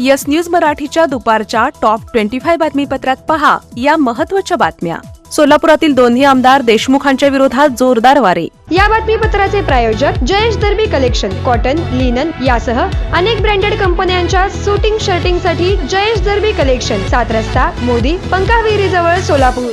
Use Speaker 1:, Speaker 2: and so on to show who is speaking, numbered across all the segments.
Speaker 1: Yes news मराठीच्या दुपारच्या top twenty five बातमीपत्रात पहा या महत्त्वाच्या बातम्या. सोलापुरातील दोन्ही आमदार देशमुखांच्या विरोधात जोरदार वारे.
Speaker 2: या बातमीपत्राचे प्रायोजक Jayesh Darbi collection cotton linen यासह अनेक ब्रँडेड कंपन्यांच्या सुटिंग शर्टिंगसाठी जयेश दर्बी कलेक्शन सात रस्ता मोदी पंकाविहिरी जवळ सोलापूर.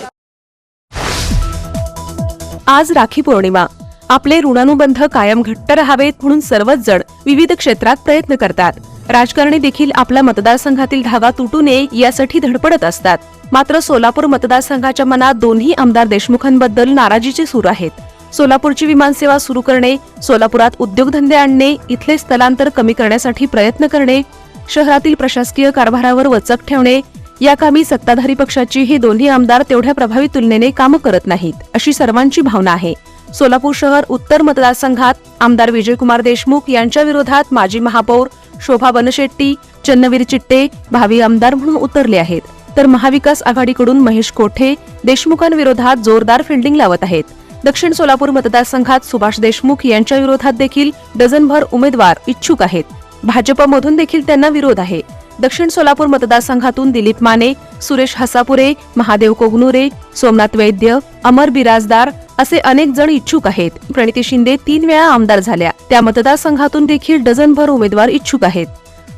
Speaker 1: आज राखी पौर्णिमा. आपले ऋणानुबंध कायम घट्ट राहावेत म्हणून सर्वच जण विविध क्षेत्रात प्रयत्न करतात. राजकारणी देखील आपल्या मतदारसंघातील धागा तुटू नये यासाठी धडपडत असतात. मात्र सोलापूर मतदारसंघाच्या मनात दोन्ही आमदार देशमुखांबद्दल नाराजीचे सूर आहेत. सोलापूरची विमानसेवा सुरू करणे सोलापुरात उद्योगधंदे आणणे इथले स्थलांतर कमी करण्यासाठी प्रयत्न करणे शहरातील प्रशासकीय कारभारावर वचक ठेवणे या कामी सत्ताधारी पक्षाची हे दोन्ही आमदार तेवढ्या प्रभावी तुलनेने कामं करत नाहीत अशी सर्वांची भावना आहे. सोलापूर शहर उत्तर मतदारसंघात आमदार विजयकुमार देशमुख यांच्या विरोधात माजी महापौर शोभा बनशेट्टी चन्नवीर चिट्टे भावी आमदार म्हणून उतरले आहेत. तर महाविकास आघाडीकडून महेश कोठे देशमुखांविरोधात जोरदार फिल्डिंग लावत आहेत. दक्षिण सोलापूर मतदारसंघात सुभाष देशमुख यांच्या विरोधात देखील डझनभर उमेदवार इच्छुक आहेत. भाजपमधून देखील त्यांना विरोध आहे. दक्षिण सोलापूर मतदारसंघातून दिलीप माने सुरेश हसापुरे महादेव कोगनुरे सोमनाथ वैद्य अमर बिराजदार असे अनेक जण इच्छुक आहेत. प्रणिती शिंदे तीन वेळा आमदार झाल्या. त्या मतदारसंघातून देखील डझनभर उमेदवार इच्छुक आहेत.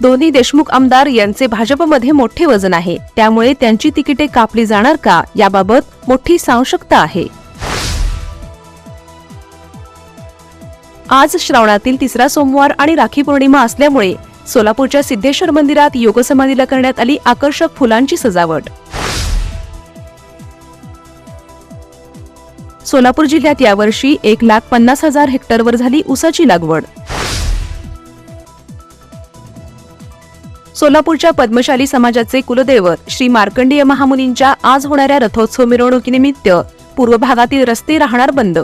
Speaker 1: दोन्ही देशमुख आमदार यांचे भाजपमध्ये मोठे वजन आहे. त्यामुळे त्यांची तिकिटे कापली जाणार का? याबाबत मोठी सांशकता आहे. आज श्रावणातील तिसरा सोमवार आणि राखी पौर्णिमा असल्यामुळे सोलापूरच्या सिद्धेश्वर मंदिरात योग समाधीला करण्यात आली आकर्षक फुलांची सजावट. सोलापूर जिल्ह्यात यावर्षी एक लाख पन्नास हजार हेक्टरवर झाली ऊसाची लागवड. सोलापूरच्या पद्मशाली समाजाचे कुलदैवत श्री मार्कंडेय महामुनींच्या आज होणाऱ्या रथोत्सव मिरवणुकीनिमित्त पूर्व भागातील रस्ते राहणार बंद.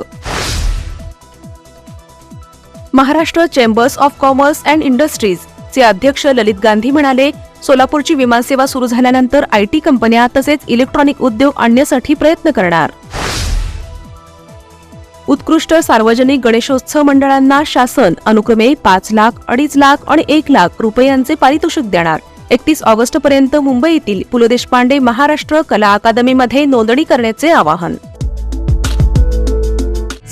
Speaker 1: Maharashtra chambers of commerce and industries चे अध्यक्ष ललित गांधी म्हणाले सोलापूरची विमानसेवा सुरू झाल्यानंतर आयटी कंपन्या तसेच इलेक्ट्रॉनिक उद्योग आणण्यासाठी प्रयत्न करणार. उत्कृष्ट सार्वजनिक गणेशोत्सव मंडळांना शासन अनुक्रमे पाच लाख अडीच लाख आणि एक लाख रुपयांचे पारितोषिक देणार. एकतीस ऑगस्ट पर्यंत मुंबईतील पु ल देशपांडे महाराष्ट्र कला अकादमीमध्ये नोंदणी करण्याचे आवाहन.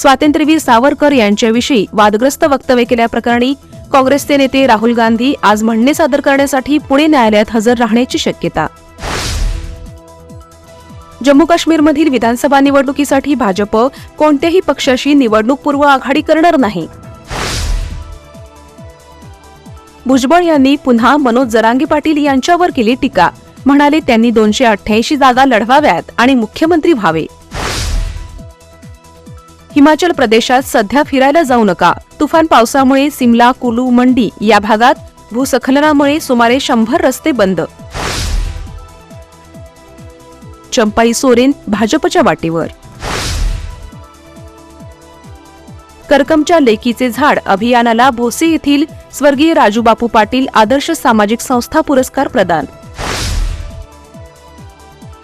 Speaker 1: स्वातंत्र्यवीर सावरकर यांच्याविषयी वादग्रस्त वक्तव्य केल्याप्रकरणी काँग्रेसचे नेते राहुल गांधी आज म्हणणे सादर करण्यासाठी पुणे न्यायालयात हजर राहण्याची शक्यता. जम्मू काश्मीरमधील विधानसभा निवडणुकीसाठी भाजप कोणत्याही पक्षाशी निवडणूकपूर्व आघाडी करणार नाही. भुजबळ यांनी पुन्हा मनोज जरांगे पाटील यांच्यावर केली टीका. म्हणाले त्यांनी दोनशे अठ्ठ्याऐंशी जागा लढवाव्यात आणि मुख्यमंत्री व्हावे. हिमाचल प्रदेशात सध्या फिरायला जाऊ नका. तुफान पावसामुळे सिमला कुलू मंडी या भागात भूस्खलनामुळे सुमारे शंभर रस्ते बंद. चंपाई सोरेन भाजपच्या वाटेवर. करकमच्या लेकीचे झाड अभियानाला भोसे येथील स्वर्गीय राजूबापू पाटील आदर्श सामाजिक संस्था पुरस्कार प्रदान.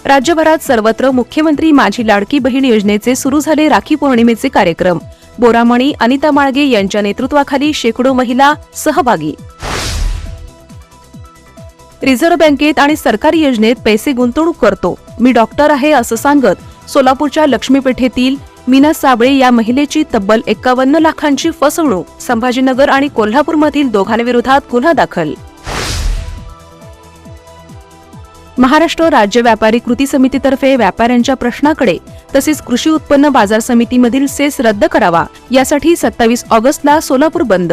Speaker 1: राज्यभरात सर्वत्र मुख्यमंत्री माझी लाडकी बहीण योजनेचे सुरू झाले राखी पौर्णिमेचे कार्यक्रम. बोरामणी अनिता माळगे यांच्या नेतृत्वाखाली शेकडो महिला सहभागी. रिझर्व्ह बँकेत आणि सरकारी योजनेत पैसे गुंतवणूक करतो. मी डॉक्टर आहे असं सांगत सोलापूरच्या लक्ष्मीपेठेतील मीना साबळे या महिलेची तब्बल एकावन्न लाखांची फसवणूक संभाजीनगर आणि कोल्हापूरमधील दोघांविरोधात गुन्हा दाखल. महाराष्ट्र राज्य व्यापारी कृती समितीतर्फे व्यापाऱ्यांच्या प्रश्नाकडे तसेच कृषी उत्पन्न बाजार समितीमधील सेस रद्द करावा. यासाठी सत्तावीस ऑगस्टला सोलापूर बंद.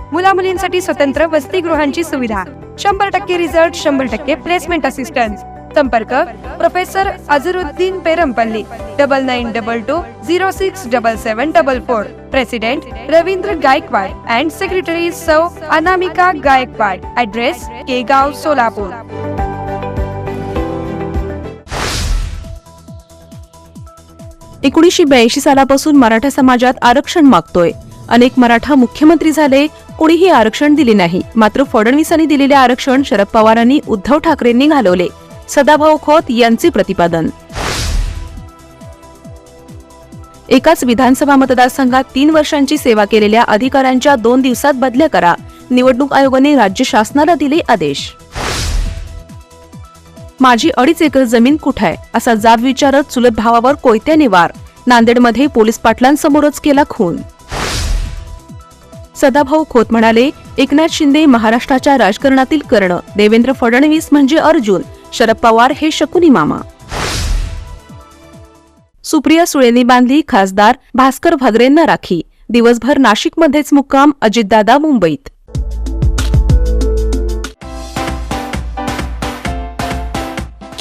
Speaker 2: मुला मुलींसाठी स्वतंत्र वसतिगृहांची सुविधा. शंभर टक्के रिझल्ट शंभर टक्के प्लेसमेंट असिस्टन्स संपर्क professor Azharuddin Perampalli double nine double two zero six double seven double four president Ravindra Gaikwad and secretary सौ अनामिका गायकवाड ऍड्रेस केगाव सोलापूर
Speaker 1: एकोणीसशे ब्याऐंशी सालापासून मराठा समाजात आरक्षण मागतोय. अनेक मराठा मुख्यमंत्री झाले कोणीही आरक्षण दिले नाही. मात्र फडणवीसांनी दिलेले आरक्षण शरद पवारांनी उद्धव ठाकरेंनी घालवले. सदाभाऊ खोत यांचे प्रतिपादन. एकाच विधानसभा मतदारसंघात तीन वर्षांची सेवा केलेल्या अधिकाऱ्यांच्या दोन दिवसात बदल्या करा. निवडणूक आयोगाने राज्य शासनाला दिले आदेश. माझी अडीच एकर जमीन कुठे आहे? असा जाब विचारत चुलत भावावर कोयत्याने वार. नांदेडमध्ये पोलीस पाटलांसमोरच केला खून. सदाभाऊ खोत म्हणाले एकनाथ शिंदे महाराष्ट्राच्या राजकारणातील कर्ण. देवेंद्र फडणवीस म्हणजे अर्जुन. शरद पवार हे शकुनी मामा. सुप्रिया सुळेंनी बांधली खासदार भास्कर भद्रेंना राखी. दिवसभर नाशिकमध्येच मुक्काम अजितदादा मुंबईत.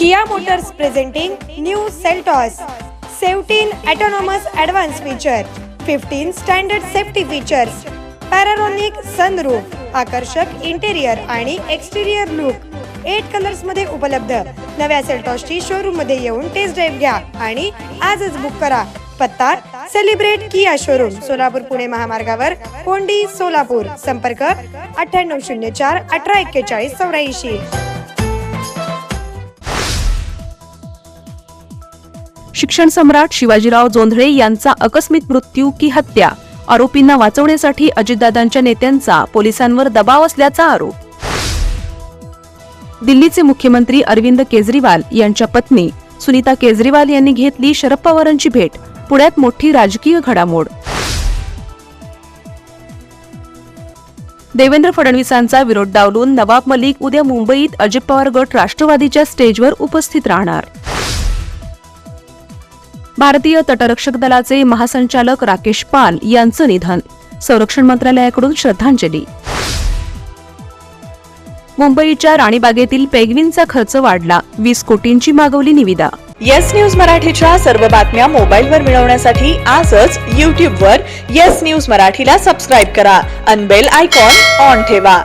Speaker 2: Kia Motors presenting new Seltos. 17 autonomous advanced feature, 15 standard safety features, panoramic sunroof आकर्षक इंटेरियर आणि एक्सटेरियर लुक एट कलर्समध्ये उपलब्ध. नव्या सेल्टॉसची शोरूममध्ये येऊन टेस्ट ड्राईव्ह घ्या आणि आजच बुक करा. पत्ता celebrate Kia showroom Solapur Pune महामार्गावर कोंडी सोलापूर. संपर्क अठ्ठ्याण्णव शून्य चार अठरा एक्केचाळीस चौऱ्याऐंशी.
Speaker 1: शिक्षण सम्राट शिवाजीराव जोंधळे यांचा आकस्मिक मृत्यू की हत्या? आरोपींना वाचवण्यासाठी अजितदादांच्या नेत्यांचा पोलिसांवर दबाव असल्याचा आरोप. दिल्लीचे मुख्यमंत्री अरविंद केजरीवाल यांच्या पत्नी सुनीता केजरीवाल यांनी घेतली शरद पवारांची भेट पुण्यात मोठी राजकीय घडामोड. देवेंद्र फडणवीसांचा विरोध डावलून नवाब मलिक उद्या मुंबईत अजित पवार गट राष्ट्रवादीच्या स्टेजवर उपस्थित राहणार. भारतीय तटरक्षक दलाचे महासंचालक राकेश पाल यांचं निधन. संरक्षण मंत्रालयाकडून श्रद्धांजली. मुंबईच्या राणीबागेतील पेगविनचा खर्च वाढला. वीस कोटींची मागवली निविदा.
Speaker 3: येस न्यूज मराठीच्या सर्व बातम्या मोबाईलवर मिळवण्यासाठी आजच यूट्यूबवर येस न्यूज मराठीला सबस्क्राईब करा. अनबेल आयकॉन ऑन ठेवा.